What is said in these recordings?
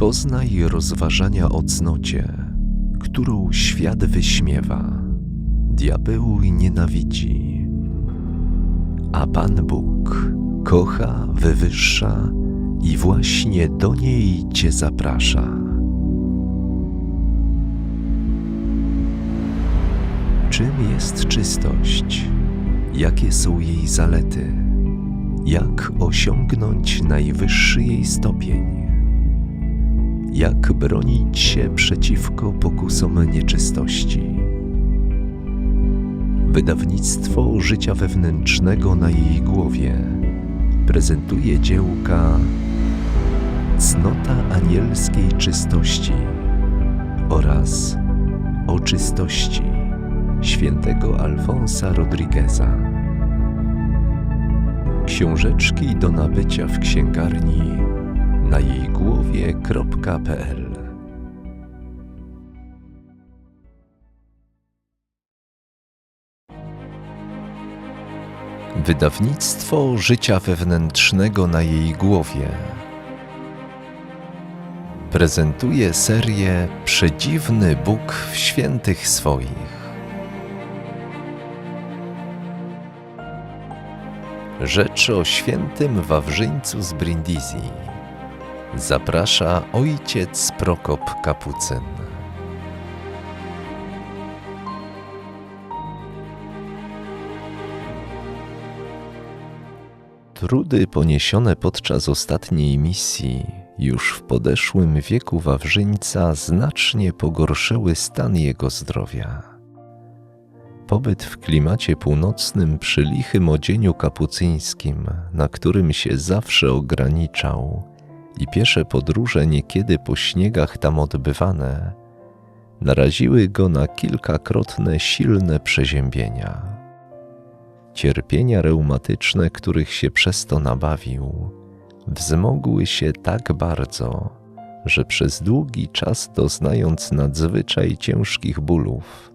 Poznaj rozważania o cnocie, którą świat wyśmiewa, diabeł nienawidzi. A Pan Bóg kocha, wywyższa i właśnie do niej Cię zaprasza. Czym jest czystość? Jakie są jej zalety? Jak osiągnąć najwyższy jej stopień? Jak bronić się przeciwko pokusom nieczystości? Wydawnictwo życia wewnętrznego na jej głowie prezentuje dziełka Cnota anielskiej czystości oraz o czystości świętego Alfonsa Rodrigueza. Książeczki do nabycia w księgarni na jej głowie.pl Wydawnictwo życia wewnętrznego na jej głowie prezentuje serię Przedziwny Bóg w świętych swoich. Rzecz o świętym Wawrzyńcu z Brindisi. Zaprasza ojciec Prokop Kapucyn. Trudy poniesione podczas ostatniej misji już w podeszłym wieku Wawrzyńca znacznie pogorszyły stan jego zdrowia. Pobyt w klimacie północnym przy lichym odzieniu kapucyńskim, na którym się zawsze ograniczał, i piesze podróże niekiedy po śniegach tam odbywane, naraziły go na kilkakrotne silne przeziębienia. Cierpienia reumatyczne, których się przez to nabawił, wzmogły się tak bardzo, że przez długi czas doznając nadzwyczaj ciężkich bólów,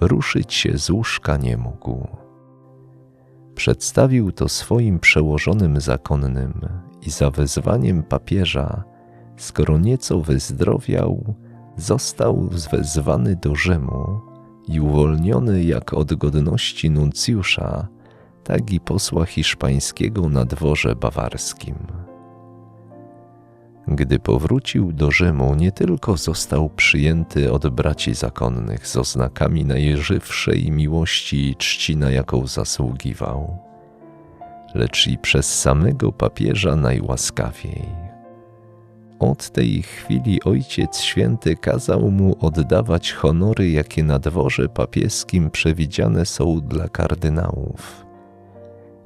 ruszyć się z łóżka nie mógł. Przedstawił to swoim przełożonym zakonnym i za wezwaniem papieża, skoro nieco wyzdrowiał, został wezwany do Rzymu i uwolniony jak od godności nuncjusza, tak i posła hiszpańskiego na dworze bawarskim. Gdy powrócił do Rzymu, nie tylko został przyjęty od braci zakonnych z oznakami najżywszej miłości i czci, na jaką zasługiwał, lecz i przez samego papieża najłaskawiej. Od tej chwili Ojciec Święty kazał mu oddawać honory, jakie na dworze papieskim przewidziane są dla kardynałów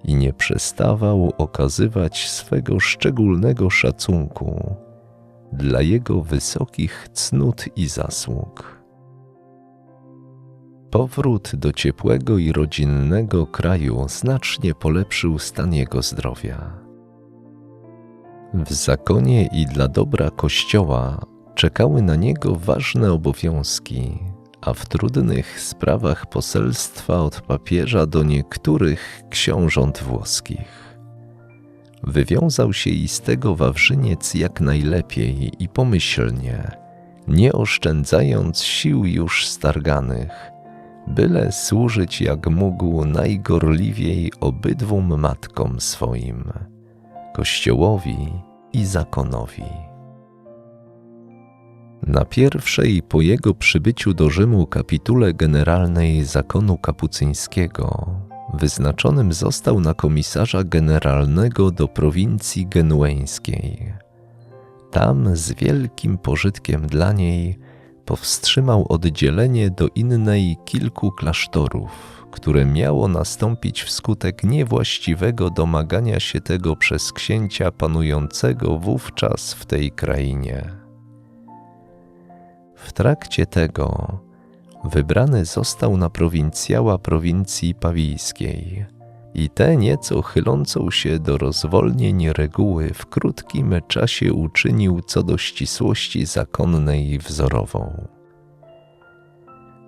i nie przestawał okazywać swego szczególnego szacunku dla jego wysokich cnót i zasług. Powrót do ciepłego i rodzinnego kraju znacznie polepszył stan jego zdrowia. W zakonie i dla dobra Kościoła czekały na niego ważne obowiązki, a w trudnych sprawach poselstwa od papieża do niektórych książąt włoskich. Wywiązał się i z tego Wawrzyniec jak najlepiej i pomyślnie, nie oszczędzając sił już starganych, byle służyć jak mógł najgorliwiej obydwum matkom swoim, Kościołowi i zakonowi. Na pierwszej po jego przybyciu do Rzymu kapitule generalnej zakonu kapucyńskiego wyznaczonym został na komisarza generalnego do prowincji genueńskiej. Tam z wielkim pożytkiem dla niej powstrzymał oddzielenie do innej kilku klasztorów, które miało nastąpić wskutek niewłaściwego domagania się tego przez księcia panującego wówczas w tej krainie. W trakcie tego wybrany został na prowincjała prowincji pawijskiej i tę nieco chylącą się do rozwolnień reguły w krótkim czasie uczynił co do ścisłości zakonnej wzorową.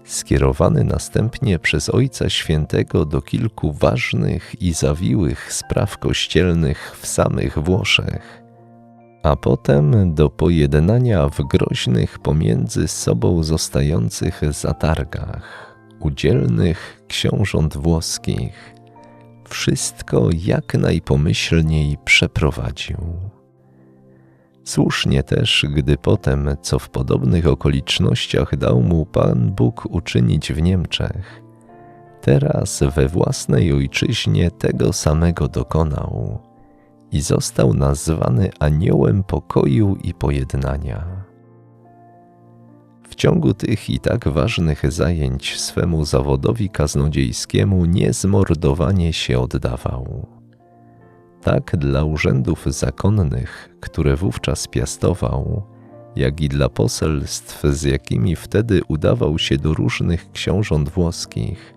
Skierowany następnie przez Ojca Świętego do kilku ważnych i zawiłych spraw kościelnych w samych Włoszech, a potem do pojednania w groźnych pomiędzy sobą zostających zatargach udzielnych książąt włoskich, wszystko jak najpomyślniej przeprowadził. Słusznie też, gdy potem, co w podobnych okolicznościach dał mu Pan Bóg uczynić w Niemczech, teraz we własnej ojczyźnie tego samego dokonał i został nazwany aniołem pokoju i pojednania. Ciągu tych i tak ważnych zajęć swemu zawodowi kaznodziejskiemu niezmordowanie się oddawał. Tak dla urzędów zakonnych, które wówczas piastował, jak i dla poselstw, z jakimi wtedy udawał się do różnych książąt włoskich,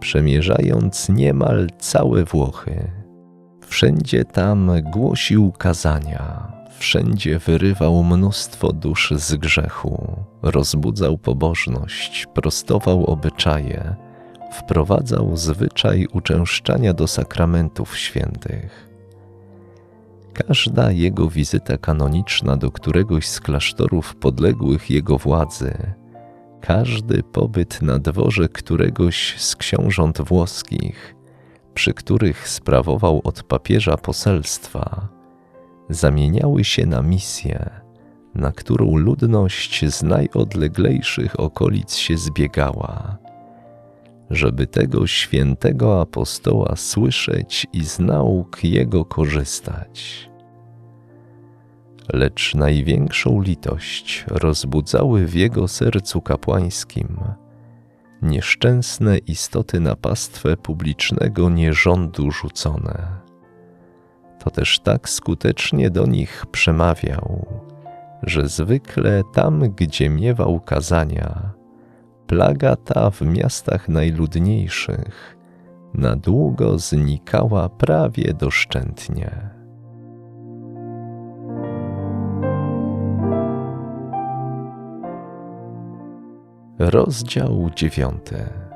przemierzając niemal całe Włochy. Wszędzie tam głosił kazania, wszędzie wyrywał mnóstwo dusz z grzechu, rozbudzał pobożność, prostował obyczaje, wprowadzał zwyczaj uczęszczania do sakramentów świętych. Każda jego wizyta kanoniczna do któregoś z klasztorów podległych jego władzy, każdy pobyt na dworze któregoś z książąt włoskich, przy których sprawował od papieża poselstwa, zamieniały się na misję, na którą ludność z najodleglejszych okolic się zbiegała, żeby tego świętego apostoła słyszeć i z nauk jego korzystać. Lecz największą litość rozbudzały w jego sercu kapłańskim nieszczęsne istoty na pastwę publicznego nierządu rzucone. To też tak skutecznie do nich przemawiał, że zwykle tam, gdzie miewał kazania, plaga ta w miastach najludniejszych na długo znikała prawie doszczętnie. Rozdział dziewiąty.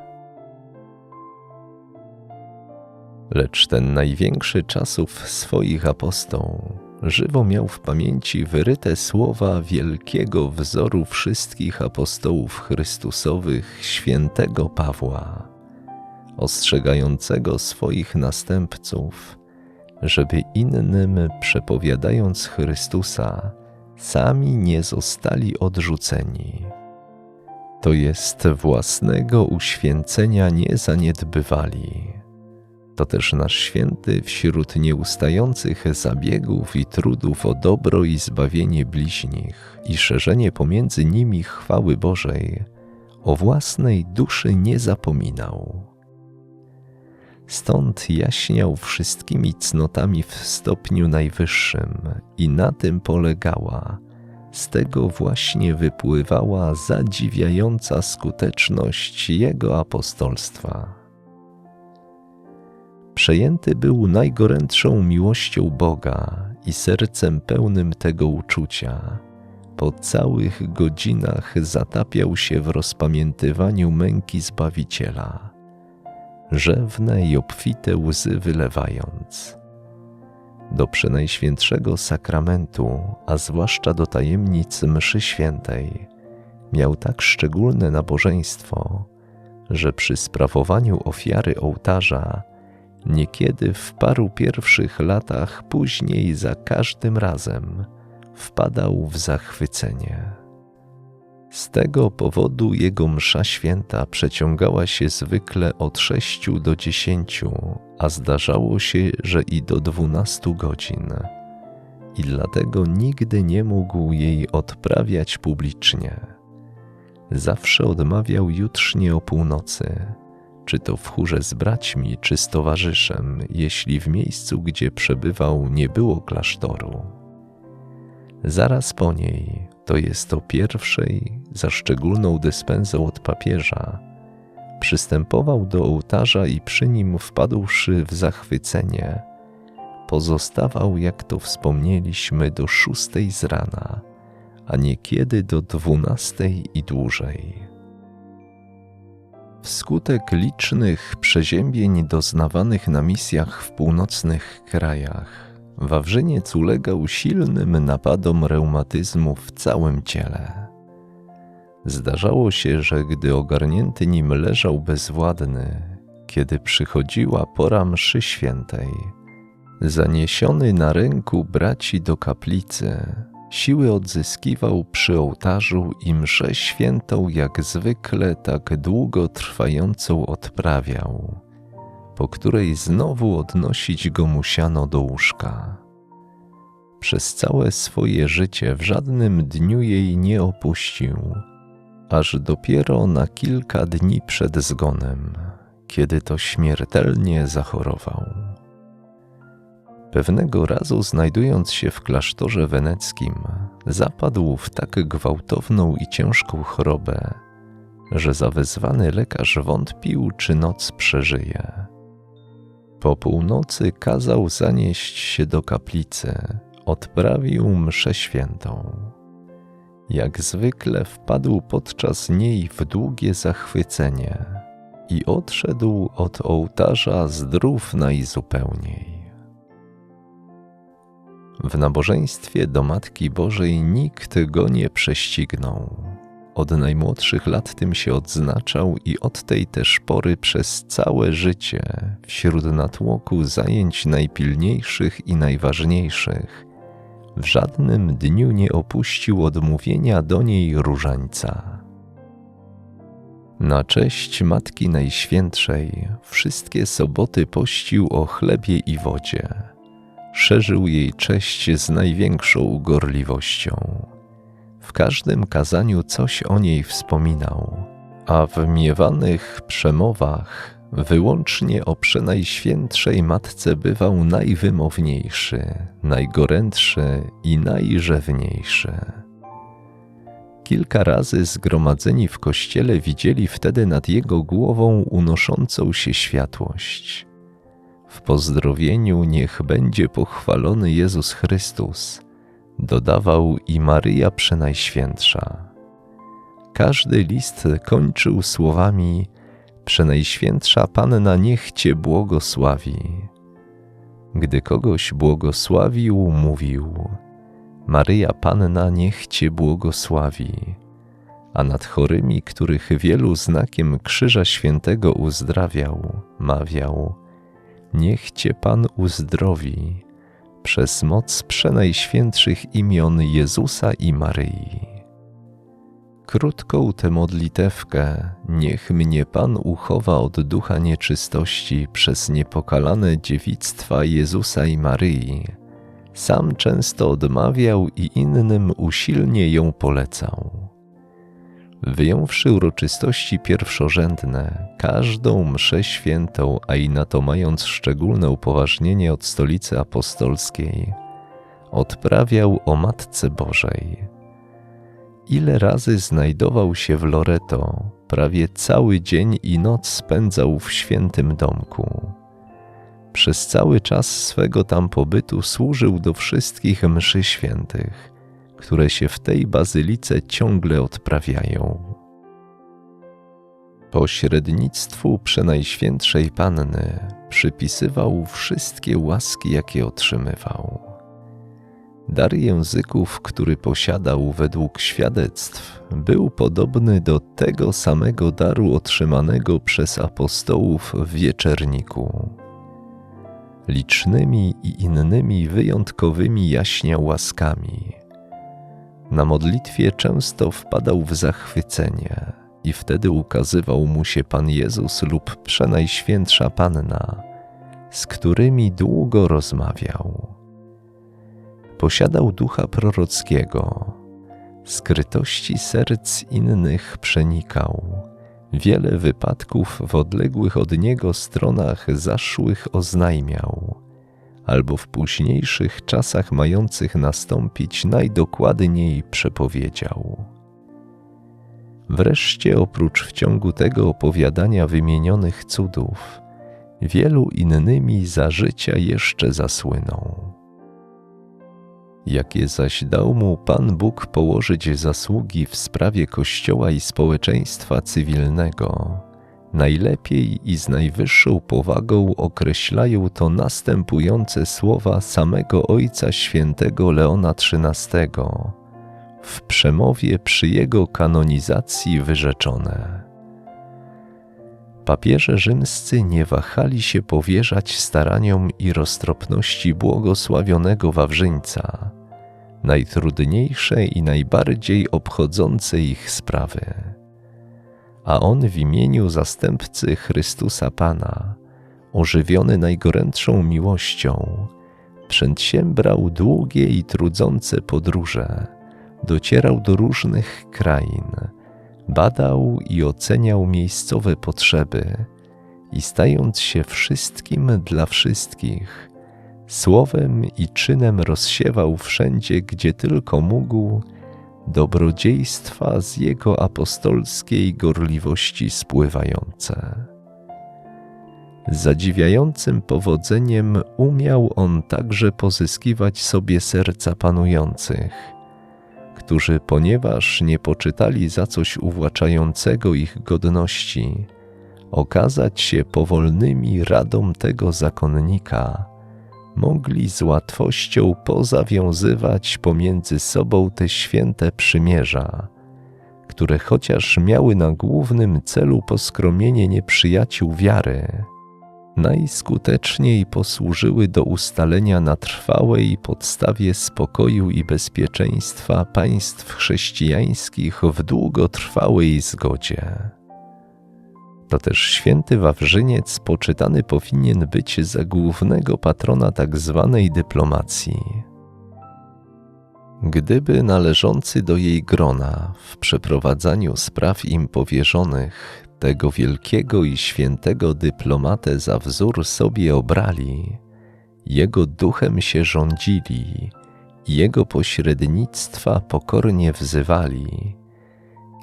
Lecz ten największy czasów swoich apostoł żywo miał w pamięci wyryte słowa wielkiego wzoru wszystkich apostołów Chrystusowych świętego Pawła, ostrzegającego swoich następców, żeby innym przepowiadając Chrystusa, sami nie zostali odrzuceni to jest własnego uświęcenia nie zaniedbywali. To też nasz święty wśród nieustających zabiegów i trudów o dobro i zbawienie bliźnich i szerzenie pomiędzy nimi chwały Bożej, o własnej duszy nie zapominał. Stąd jaśniał wszystkimi cnotami w stopniu najwyższym i na tym polegała z tego właśnie wypływała zadziwiająca skuteczność jego apostolstwa. Przejęty był najgorętszą miłością Boga i sercem pełnym tego uczucia. Po całych godzinach zatapiał się w rozpamiętywaniu męki Zbawiciela, rzewne i obfite łzy wylewając do przenajświętszego sakramentu, a zwłaszcza do tajemnic mszy świętej, miał tak szczególne nabożeństwo, że przy sprawowaniu ofiary ołtarza niekiedy w paru pierwszych latach później za każdym razem wpadał w zachwycenie. Z tego powodu jego msza święta przeciągała się zwykle od sześciu do dziesięciu, a zdarzało się, że i do dwunastu godzin. I dlatego nigdy nie mógł jej odprawiać publicznie. Zawsze odmawiał jutrznie o północy, czy to w chórze z braćmi, czy z towarzyszem, jeśli w miejscu, gdzie przebywał, nie było klasztoru. Zaraz po niej, to jest o pierwszej, za szczególną dyspensą od papieża, przystępował do ołtarza i przy nim wpadłszy w zachwycenie, pozostawał, jak to wspomnieliśmy, do szóstej z rana, a niekiedy do dwunastej i dłużej. Wskutek licznych przeziębień doznawanych na misjach w północnych krajach, Wawrzyniec ulegał silnym napadom reumatyzmu w całym ciele. Zdarzało się, że gdy ogarnięty nim leżał bezwładny, kiedy przychodziła pora mszy świętej, zaniesiony na ręku braci do kaplicy, siły odzyskiwał przy ołtarzu i mszę świętą jak zwykle tak długo trwającą odprawiał, po której znowu odnosić go musiano do łóżka. Przez całe swoje życie w żadnym dniu jej nie opuścił, aż dopiero na kilka dni przed zgonem, kiedy to śmiertelnie zachorował. Pewnego razu, znajdując się w klasztorze weneckim, zapadł w tak gwałtowną i ciężką chorobę, że zawezwany lekarz wątpił, czy noc przeżyje. Po północy kazał zanieść się do kaplicy, odprawił mszę świętą. Jak zwykle wpadł podczas niej w długie zachwycenie i odszedł od ołtarza zdrów najzupełniej. W nabożeństwie do Matki Bożej nikt go nie prześcignął. Od najmłodszych lat tym się odznaczał i od tej też pory przez całe życie, wśród natłoku zajęć najpilniejszych i najważniejszych, w żadnym dniu nie opuścił odmówienia do niej różańca. Na cześć Matki Najświętszej wszystkie soboty pościł o chlebie i wodzie. Szerzył jej cześć z największą gorliwością. W każdym kazaniu coś o niej wspominał, a w miewanych przemowach wyłącznie o przenajświętszej Matce bywał najwymowniejszy, najgorętszy i najrzewniejszy. Kilka razy zgromadzeni w kościele widzieli wtedy nad jego głową unoszącą się światłość. W pozdrowieniu niech będzie pochwalony Jezus Chrystus, dodawał i Maryja Przenajświętsza. Każdy list kończył słowami Przenajświętsza Panna niech Cię błogosławi. Gdy kogoś błogosławił, mówił Maryja Panna niech Cię błogosławi, a nad chorymi, których wielu znakiem Krzyża Świętego uzdrawiał, mawiał Niech Cię Pan uzdrowi przez moc przenajświętszych imion Jezusa i Maryi. Krótką tę modlitewkę niech mnie Pan uchowa od ducha nieczystości przez niepokalane dziewictwa Jezusa i Maryi. Sam często odmawiał i innym usilnie ją polecał. Wyjąwszy uroczystości pierwszorzędne, każdą mszę świętą, a i na to mając szczególne upoważnienie od stolicy apostolskiej, odprawiał o Matce Bożej ile razy znajdował się w Loreto, prawie cały dzień i noc spędzał w świętym domku. Przez cały czas swego tam pobytu służył do wszystkich mszy świętych, które się w tej bazylice ciągle odprawiają. Pośrednictwu Przenajświętszej Panny przypisywał wszystkie łaski, jakie otrzymywał Dar języków, który posiadał według świadectw, był podobny do tego samego daru otrzymanego przez apostołów w wieczerniku. Licznymi i innymi wyjątkowymi jaśniał łaskami. Na modlitwie często wpadał w zachwycenie i wtedy ukazywał mu się Pan Jezus lub Przenajświętsza Panna, z którymi długo rozmawiał posiadał ducha prorockiego. Skrytości serc innych przenikał. Wiele wypadków w odległych od niego stronach zaszłych oznajmiał, albo w późniejszych czasach mających nastąpić najdokładniej przepowiedział. Wreszcie oprócz w ciągu tego opowiadania wymienionych cudów, wielu innymi za życia jeszcze zasłynął jakie zaś dał mu Pan Bóg położyć zasługi w sprawie Kościoła i społeczeństwa cywilnego, Najlepiej i z najwyższą powagą określają to następujące słowa samego Ojca Świętego Leona XIII w przemowie przy jego kanonizacji wyrzeczone. Papieże rzymscy nie wahali się powierzać staraniom i roztropności błogosławionego Wawrzyńca, najtrudniejsze i najbardziej obchodzące ich sprawy. A on w imieniu zastępcy Chrystusa Pana, ożywiony najgorętszą miłością, przedsiębrał długie i trudzące podróże, docierał do różnych krain, badał i oceniał miejscowe potrzeby i stając się wszystkim dla wszystkich, słowem i czynem rozsiewał wszędzie, gdzie tylko mógł, dobrodziejstwa z jego apostolskiej gorliwości spływające. Zadziwiającym powodzeniem umiał on także pozyskiwać sobie serca panujących, którzy, ponieważ nie poczytali za coś uwłaczającego ich godności, okazać się powolnymi radom tego zakonnika, mogli z łatwością pozawiązywać pomiędzy sobą te święte przymierza, które chociaż miały na głównym celu poskromienie nieprzyjaciół wiary, najskuteczniej posłużyły do ustalenia na trwałej podstawie spokoju i bezpieczeństwa państw chrześcijańskich w długotrwałej zgodzie. To też święty Wawrzyniec poczytany powinien być za głównego patrona tak zwanej dyplomacji. Gdyby należący do jej grona w przeprowadzaniu spraw im powierzonych tego wielkiego i świętego dyplomatę za wzór sobie obrali, jego duchem się rządzili, jego pośrednictwa pokornie wzywali,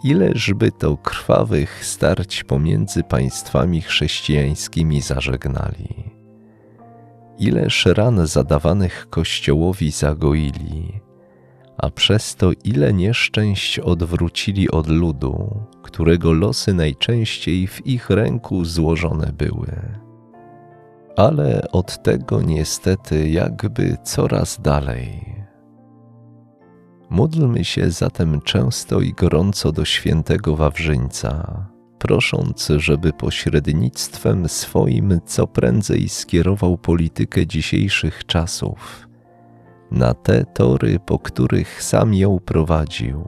ileżby to krwawych starć pomiędzy państwami chrześcijańskimi zażegnali, ileż ran zadawanych Kościołowi zagoili, a przez to ile nieszczęść odwrócili od ludu, którego losy najczęściej w ich ręku złożone były. Ale od tego niestety jakby coraz dalej. Módlmy się zatem często i gorąco do świętego Wawrzyńca, prosząc, żeby pośrednictwem swoim co prędzej skierował politykę dzisiejszych czasów na te tory, po których sam ją prowadził.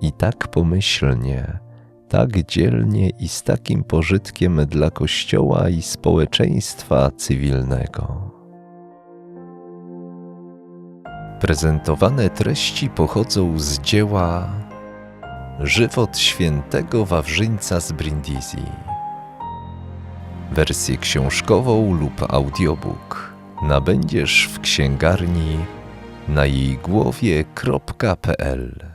I tak pomyślnie, tak dzielnie i z takim pożytkiem dla Kościoła i społeczeństwa cywilnego. Prezentowane treści pochodzą z dzieła Żywot świętego Wawrzyńca z Brindisi. Wersję książkową lub audiobook nabędziesz w księgarni na jej głowie.pl